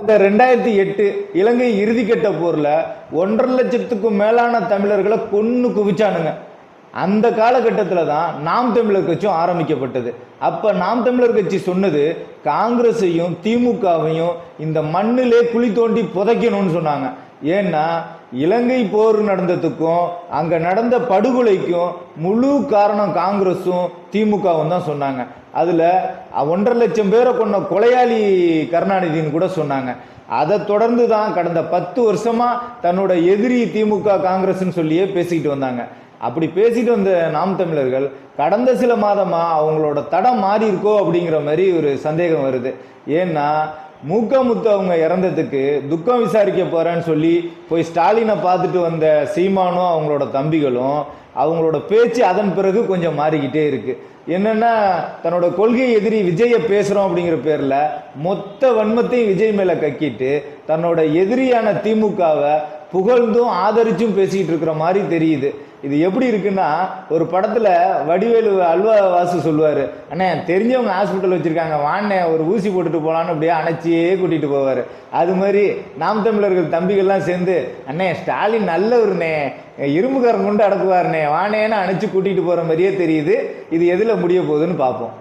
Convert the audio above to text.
இந்த ரெண்டாயிரத்தி எட்டு இலங்கை இறுதிக்கட்ட போரில் ஒன்றரை லட்சத்துக்கும் மேலான தமிழர்களை கொன்று குவிச்சானுங்க. அந்த காலகட்டத்தில் தான் நாம் தமிழர் கட்சியும் ஆரம்பிக்கப்பட்டது. அப்போ நாம் தமிழர் கட்சி சொன்னது காங்கிரஸையும் திமுகவையும் இந்த மண்ணிலே குழி தோண்டி புதைக்கணும்னு சொன்னாங்க. ஏன்னா இலங்கை போர் நடந்ததுக்கும் அங்க நடந்த படுகொலைக்கும் முழு காரணம் காங்கிரஸும் திமுகவும் தான் சொன்னாங்க. அதுல ஒன்றரை லட்சம் பேரை கொண்ட கொலையாளி கருணாநிதின்னு கூட சொன்னாங்க. அதை தொடர்ந்து தான் கடந்த பத்து வருஷமா தன்னோட எதிரி திமுக காங்கிரஸ்னு சொல்லியே பேசிக்கிட்டு வந்தாங்க. அப்படி பேசிட்டு வந்த நாம் தமிழர்கள் கடந்த சில மாதமா அவங்களோட தடம் மாறி இருக்கோ அப்படிங்கிற மாதிரி ஒரு சந்தேகம் வருது. ஏன்னா மூக்க முத்தவங்க இறந்ததுக்கு துக்கம் விசாரிக்க போறேன்னு சொல்லி போய் ஸ்டாலினை பார்த்துட்டு வந்த சீமானும் அவங்களோட தம்பிகளும் அவங்களோட பேச்சு அதன் பிறகு கொஞ்சம் மாறிக்கிட்டே இருக்கு. என்னன்னா தன்னோட கொள்கை எதிரி விஜயை பேசுறோம் அப்படிங்கிற பேர்ல மொத்த வன்மத்தையும் விஜய் மேல கக்கிட்டு தன்னோட எதிரியான திமுகவை புகழ்ந்தும் ஆதரிச்சும் பேசிக்கிட்டு இருக்கிற மாதிரி தெரியுது. இது எப்படி இருக்குன்னா ஒரு படத்துல வடிவேலு அல்வா வாசு சொல்லுவாரு அண்ணே தெரிஞ்சவங்க ஹாஸ்பிட்டல் வச்சிருக்காங்க வாண்ணே ஒரு ஊசி போட்டுட்டு போலான்னு அப்படியே அணைச்சியே கூட்டிட்டு போவாரு. அது மாதிரி நாம் தமிழர்கள் தம்பிகள்லாம் சேர்ந்து அண்ணே ஸ்டாலின் நல்லவருண்ணே இரும்புக்காரன் கொண்டு அடக்குவாருண்ணே வானேன்னு அணைச்சு கூட்டிட்டு போற மாதிரியே தெரியுது. இது எதுல முடிய போகுதுன்னு பார்ப்போம்.